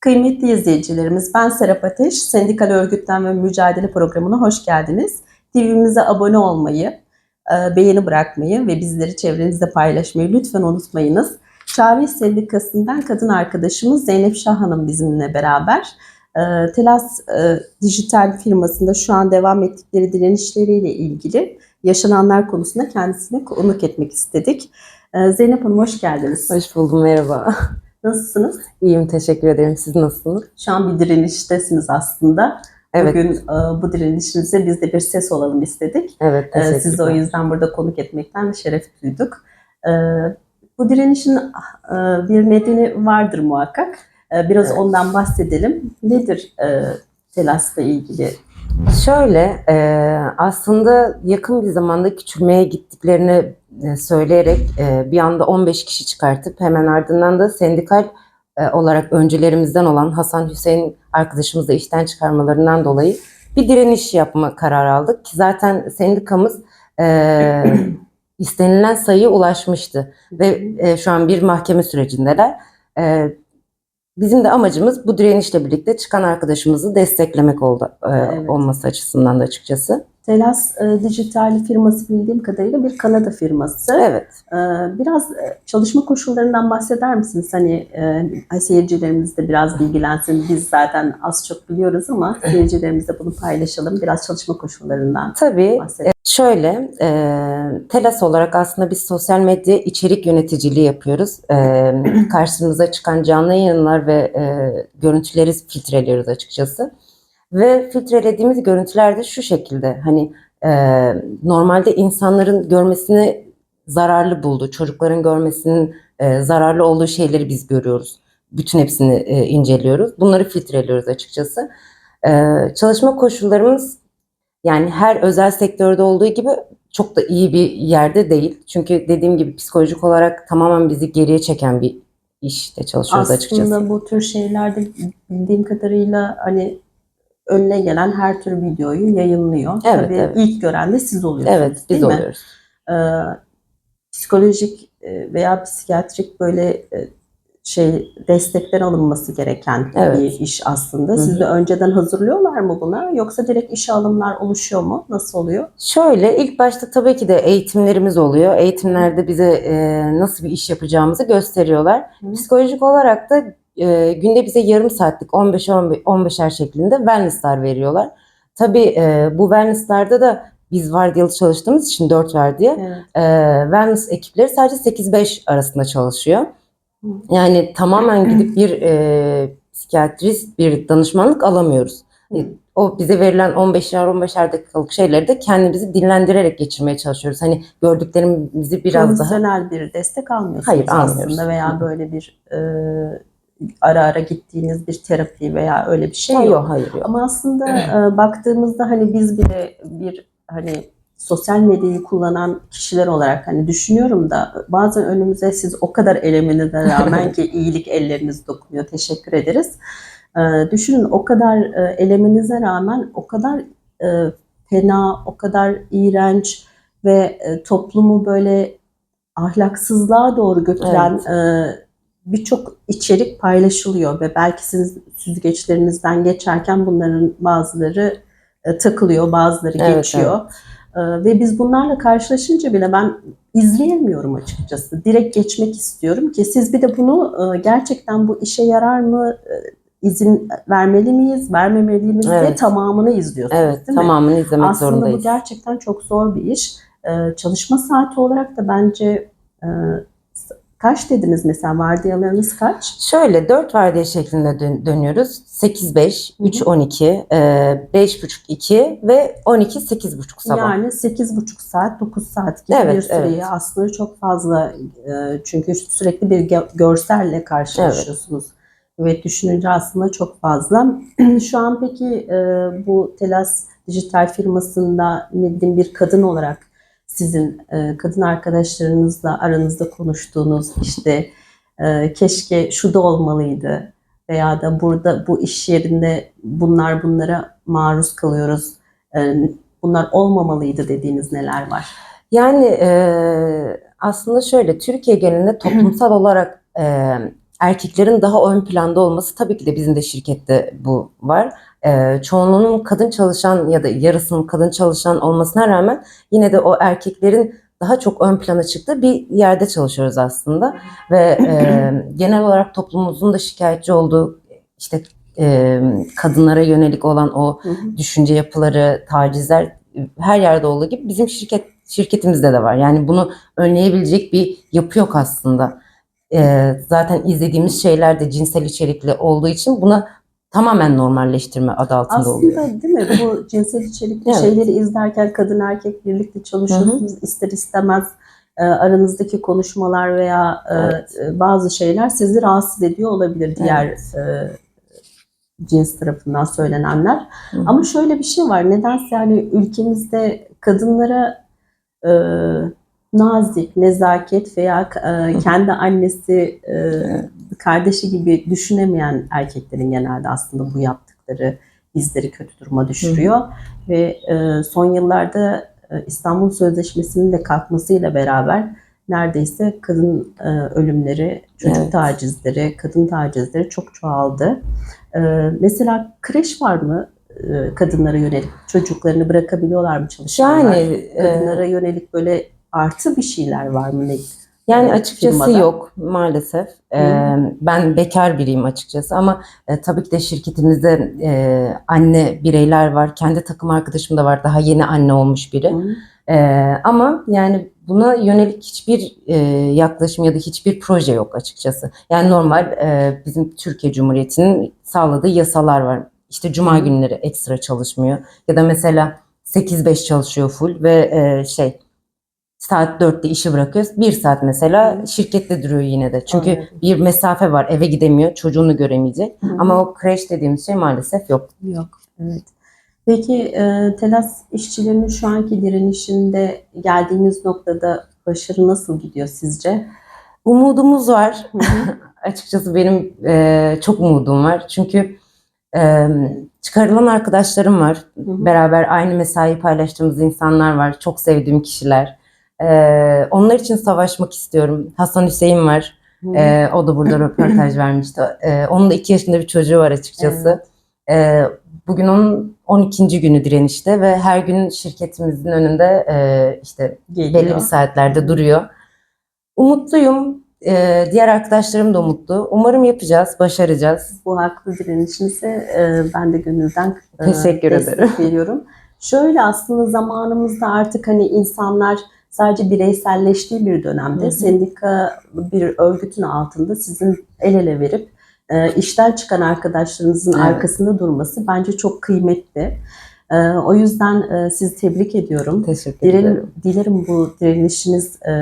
Kıymetli izleyicilerimiz, ben Serap Ateş. Sendikal Örgütlenme Mücadele Programı'na hoş geldiniz. TV'mize abone olmayı, e, beğeni bırakmayı ve bizleri çevrenizde paylaşmayı lütfen unutmayınız. Çağrı Sendikası'ndan kadın arkadaşımız Zeynep Şah Hanım bizimle beraber. E, Telas e, Dijital firmasında şu an devam ettikleri direnişleriyle ilgili yaşananlar konusunda kendisine konuk etmek istedik. Zeynep Hanım hoş geldiniz. Hoş buldum, merhaba. Nasılsınız? İyiyim, teşekkür ederim. Siz nasılsınız? Şu an bir direniştesiniz aslında. Evet, Bugün e, bu direnişinize biz de bir ses olalım istedik. evet, E, sizi o yüzden burada konuk etmekten şeref duyduk. E, bu direnişin e, bir nedeni vardır muhakkak. E, biraz Evet. ondan bahsedelim. Nedir e, Telas'la ilgili? Şöyle, e, aslında yakın bir zamanda küçülmeye gittiklerini söyleyerek e, bir anda 15 kişi çıkartıp hemen ardından da sendikal e, olarak öncülerimizden olan Hasan Hüseyin arkadaşımızı işten çıkarmalarından dolayı bir direniş yapma kararı aldık. Ki zaten sendikamız e, istenilen sayıya ulaşmıştı ve e, şu an bir mahkeme sürecindeler. E, bizim de amacımız bu direnişle birlikte çıkan arkadaşımızı desteklemek oldu e, Evet. olması açısından da açıkçası. Telas e, Dijital firması bildiğim kadarıyla bir Kanada firması. Evet. Ee, Biraz e, çalışma koşullarından bahseder misiniz? Hani e, seyircilerimiz de biraz bilgilensin. Biz zaten az çok biliyoruz ama seyircilerimizle bunu paylaşalım. Biraz çalışma koşullarından Tabii bahsedelim. Şöyle, e, Telas olarak aslında biz sosyal medya içerik yöneticiliği yapıyoruz. E, karşımıza çıkan canlı yayınlar ve e, görüntüleri filtreliyoruz açıkçası. Ve filtrelediğimiz görüntüler de şu şekilde, hani e, normalde insanların görmesini zararlı buldu, çocukların görmesinin e, zararlı olduğu şeyleri biz görüyoruz. Bütün hepsini e, inceliyoruz. Bunları filtreliyoruz açıkçası. E, çalışma koşullarımız yani her özel sektörde olduğu gibi çok da iyi bir yerde değil. Çünkü dediğim gibi psikolojik olarak tamamen bizi geriye çeken bir işte çalışıyoruz açıkçası. Aslında bu tür şeylerde bildiğim kadarıyla hani önüne gelen her tür videoyu yayınlıyor. Evet, Tabii evet. ilk gören de siz oluyorsunuz Evet, biz değil mi? oluyoruz. Ee, psikolojik e, veya psikiyatrik böyle e, şey destekler alınması gereken Evet. bir iş aslında. Hı. Sizi önceden hazırlıyorlar mı buna yoksa direkt işe alımlar oluşuyor mu? Nasıl oluyor? Şöyle ilk başta tabii ki de eğitimlerimiz oluyor. Eğitimlerde bize e, nasıl bir iş yapacağımızı gösteriyorlar. Hı. Psikolojik olarak da e, günde bize yarım saatlik 15-15 15'er şeklinde wellness'lar veriyorlar. Tabii e, bu wellness'larda da biz vardiyalı çalıştığımız için 4 vardiya Evet. e, wellness ekipleri sadece 8-5 arasında çalışıyor. Yani tamamen gidip bir e, psikiyatrist bir danışmanlık alamıyoruz. Hı. E, O bize verilen 15'er 15'er dakikalık şeyleri de kendimizi dinlendirerek geçirmeye çalışıyoruz. Hani gördüklerimizi biraz daha Profesyonel bir destek almıyorsunuz Hayır, almıyoruz. aslında veya böyle bir e, ara ara gittiğiniz bir terapi veya öyle bir şey yok, yok. hayır yok. Ama aslında e, baktığımızda hani biz bile bir hani sosyal medyayı kullanan kişiler olarak hani düşünüyorum da bazen önümüze siz o kadar elemenize rağmen ki iyilik elleriniz dokunuyor. Teşekkür ederiz. E, düşünün o kadar e, elemenize rağmen o kadar e, fena, o kadar iğrenç ve e, toplumu böyle ahlaksızlığa doğru götüren e, birçok içerik paylaşılıyor ve belki siz süzgeçlerinizden geçerken bunların bazıları e, takılıyor, bazıları Evet, geçiyor. E, ve biz bunlarla karşılaşınca bile ben izleyemiyorum açıkçası. Direkt geçmek istiyorum ki siz bir de bunu e, gerçekten bu işe yarar mı, e, izin vermeli miyiz, vermemeli miyiz diye Evet. tamamını izliyorsunuz Evet değil mi? tamamını izlemek Aslında zorundayız. bu gerçekten çok zor bir iş. Ee, çalışma saati olarak da bence e, kaç dediniz mesela vardiyalarınız kaç? Şöyle 4 vardiya şeklinde dön- dönüyoruz. 8-5, Hı hı. 3-12, e, 5.5-2 ve 12-8.5 sabah. Yani 8,5 saat, 9 saat gibi Evet, bir süreyi evet. aslında çok fazla e, çünkü sürekli bir gö- görselle karşılaşıyorsunuz. Ve düşününce aslında çok fazla. Şu an peki e, bu Telas dijital firmasında ne bileyim bir kadın olarak sizin e, kadın arkadaşlarınızla aranızda konuştuğunuz işte e, keşke şu da olmalıydı veya da burada bu iş yerinde bunlar bunlara maruz kalıyoruz. E, bunlar olmamalıydı dediğiniz neler var? Yani e, aslında şöyle Türkiye genelinde toplumsal olarak e, erkeklerin daha ön planda olması tabii ki de bizim de şirkette bu var. Ee, çoğunluğunun kadın çalışan ya da yarısının kadın çalışan olmasına rağmen yine de o erkeklerin daha çok ön plana çıktığı bir yerde çalışıyoruz aslında ve e, genel olarak toplumumuzun da şikayetçi olduğu işte e, kadınlara yönelik olan o düşünce yapıları, tacizler e, her yerde olduğu gibi bizim şirket şirketimizde de var. Yani bunu önleyebilecek bir yapı yok aslında. E, zaten izlediğimiz şeyler de cinsel içerikli olduğu için buna tamamen normalleştirme adı altında oluyor. Aslında değil mi bu cinsel içerikli Evet. şeyleri izlerken kadın erkek birlikte çalışıyorsunuz ister istemez e, aranızdaki konuşmalar veya e, Evet. e, bazı şeyler sizi rahatsız ediyor olabilir diğer e, cins tarafından söylenenler. Hı hı. Ama şöyle bir şey var nedense yani ülkemizde kadınlara e, nazik, nezaket veya e, kendi annesi, e, kardeşi gibi düşünemeyen erkeklerin genelde aslında bu yaptıkları bizleri kötü duruma düşürüyor. Ve e, son yıllarda e, İstanbul Sözleşmesi'nin de kalkmasıyla beraber neredeyse kadın e, ölümleri, çocuk Evet. tacizleri, kadın tacizleri çok çoğaldı. E, mesela kreş var mı e, kadınlara yönelik? Çocuklarını bırakabiliyorlar mı çalışanlar? Yani e, Kadınlara yönelik böyle artı bir şeyler var mı? Yani e, açıkçası firmada? yok maalesef. Ee, ben bekar biriyim açıkçası ama e, tabii ki de şirketimizde e, anne bireyler var. Kendi takım arkadaşım da var. Daha yeni anne olmuş biri. Ee, ama yani buna yönelik hiçbir e, yaklaşım ya da hiçbir proje yok açıkçası. Yani normal e, bizim Türkiye Cumhuriyeti'nin sağladığı yasalar var. İşte cuma Hı. günleri ekstra çalışmıyor ya da mesela 8-5 çalışıyor full ve e, şey saat 4'te işi bırakıyoruz. Bir saat mesela şirkette duruyor yine de. Çünkü Anladım. bir mesafe var. Eve gidemiyor. Çocuğunu göremeyecek. Hı hı. Ama o kreş dediğimiz şey maalesef yok. Yok, evet. Peki e, telas işçilerinin şu anki direnişinde geldiğimiz noktada başarı nasıl gidiyor sizce? Umudumuz var. Açıkçası benim e, çok umudum var. Çünkü e, çıkarılan arkadaşlarım var. Hı hı. Beraber aynı mesai paylaştığımız insanlar var. Çok sevdiğim kişiler. E, onlar için savaşmak istiyorum. Hasan Hüseyin var. E, o da burada röportaj vermişti. E, onun da iki yaşında bir çocuğu var açıkçası. E, bugün onun 12. günü direnişte ve her gün şirketimizin önünde e, işte Geliyor. belli bir saatlerde duruyor. Umutluyum. E, diğer arkadaşlarım da umutlu. Umarım yapacağız, başaracağız. Bu haklı direnişinize e, ben de gönülden e, Teşekkür ederim. veriyorum. Şöyle aslında zamanımızda artık hani insanlar sadece bireyselleştiği bir dönemde Hı hı. sendika bir örgütün altında sizin el ele verip e, işten çıkan arkadaşlarınızın Evet. arkasında durması bence çok kıymetli. E, o yüzden e, sizi tebrik ediyorum. Teşekkür Dilerim, ederim. dilerim bu direnişiniz e,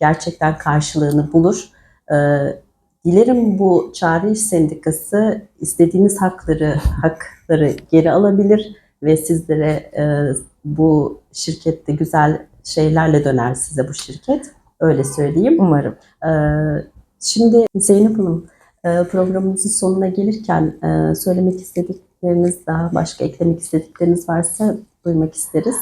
gerçekten karşılığını bulur. E, dilerim bu Çağrı İş Sendikası istediğiniz hakları hakları geri alabilir ve sizlere e, bu şirkette güzel şeylerle döner size bu şirket. Öyle söyleyeyim. Umarım. E, şimdi Zeynep Hanım e, programımızın sonuna gelirken e, söylemek istedikleriniz daha başka eklemek istedikleriniz varsa duymak isteriz.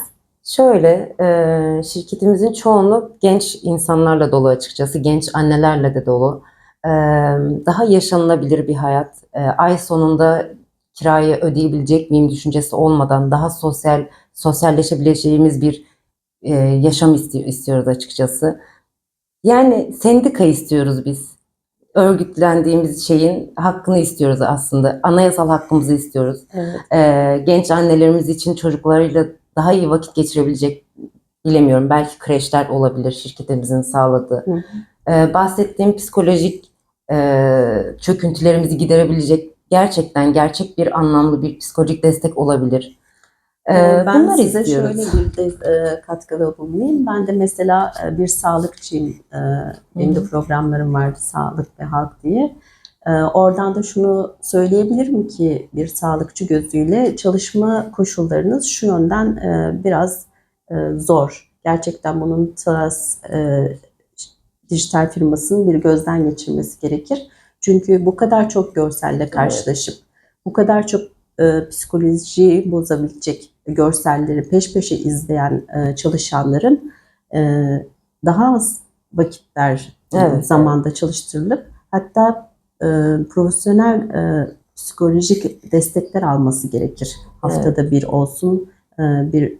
Şöyle, e, şirketimizin çoğunluğu genç insanlarla dolu açıkçası. Genç annelerle de dolu. E, daha yaşanılabilir bir hayat. E, ay sonunda kirayı ödeyebilecek miyim düşüncesi olmadan daha sosyal, sosyalleşebileceğimiz bir e, yaşam isti- istiyoruz açıkçası. Yani sendika istiyoruz biz. Örgütlendiğimiz şeyin hakkını istiyoruz aslında. Anayasal hakkımızı istiyoruz. Evet. Ee, genç annelerimiz için çocuklarıyla daha iyi vakit geçirebilecek bilemiyorum. Belki kreşler olabilir şirketimizin sağladığı. Hı hı. Ee, bahsettiğim psikolojik e, çöküntülerimizi giderebilecek gerçekten gerçek bir anlamlı bir psikolojik destek olabilir. Ee, Ee, ben bunları size istiyoruz. şöyle bir de, e, katkıda bulunayım. Ben de mesela e, bir sağlıkçıyım. E, benim de programlarım vardı Sağlık ve Halk diye. Oradan da şunu söyleyebilirim ki bir sağlıkçı gözüyle çalışma koşullarınız şu yönden biraz zor. Gerçekten bunun TAS dijital firmasının bir gözden geçirmesi gerekir. Çünkü bu kadar çok görselle karşılaşıp bu kadar çok psikolojiyi bozabilecek görselleri peş peşe izleyen e, çalışanların e, daha az vakitler e, Evet, zamanda çalıştırılıp hatta e, profesyonel e, psikolojik destekler alması gerekir. Haftada bir olsun e, bir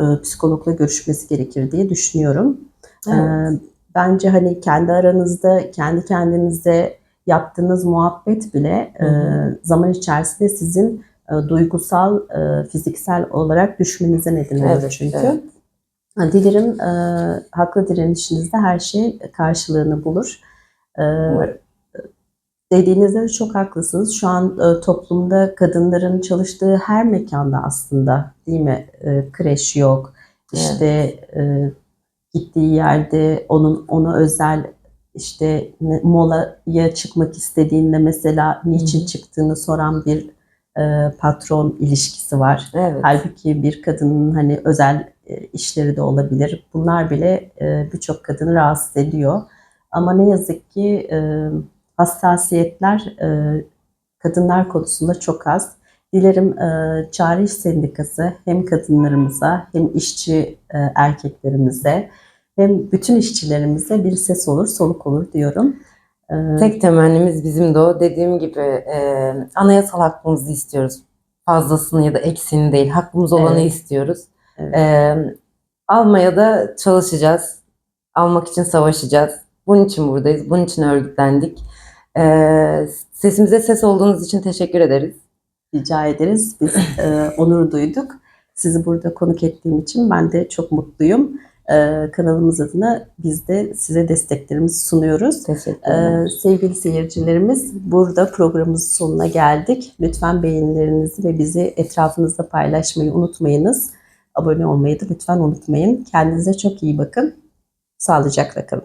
e, psikologla görüşmesi gerekir diye düşünüyorum. Evet. Bence hani kendi aranızda, kendi kendinize yaptığınız muhabbet bile Hı hı. e, zaman içerisinde sizin e, duygusal, e, fiziksel olarak düşmenize neden olur Evet, çünkü. evet. Dilerim e, haklı direnişinizde her şey karşılığını bulur. E, Umarım. dediğinizde de çok haklısınız. Şu an e, toplumda kadınların çalıştığı her mekanda aslında değil mi? E, kreş yok. İşte e, gittiği yerde onun ona özel işte molaya çıkmak istediğinde mesela niçin hı. çıktığını soran bir e, patron ilişkisi var. Evet. Halbuki bir kadının hani özel e, işleri de olabilir. Bunlar bile e, birçok kadını rahatsız ediyor. Ama ne yazık ki e, hassasiyetler e, kadınlar konusunda çok az. Dilerim e, Çağrı İş Sendikası hem kadınlarımıza hem işçi e, erkeklerimize hem bütün işçilerimize bir ses olur, soluk olur diyorum. E, Tek temennimiz bizim de o. Dediğim gibi e, anayasal hakkımızı istiyoruz. Fazlasını ya da eksiğini değil. Hakkımız olanı Evet. istiyoruz. Evet. E, almaya da çalışacağız. Almak için savaşacağız. Bunun için buradayız. Bunun için örgütlendik. E, sesimize ses olduğunuz için teşekkür ederiz. rica ederiz. Biz e, onur duyduk. Sizi burada konuk ettiğim için ben de çok mutluyum. E, kanalımız adına biz de size desteklerimizi sunuyoruz. Teşekkür ederim. Ee, sevgili seyircilerimiz burada programımızın sonuna geldik. Lütfen beğenilerinizi ve bizi etrafınızda paylaşmayı unutmayınız. Abone olmayı da lütfen unutmayın. Kendinize çok iyi bakın. Sağlıcakla kalın.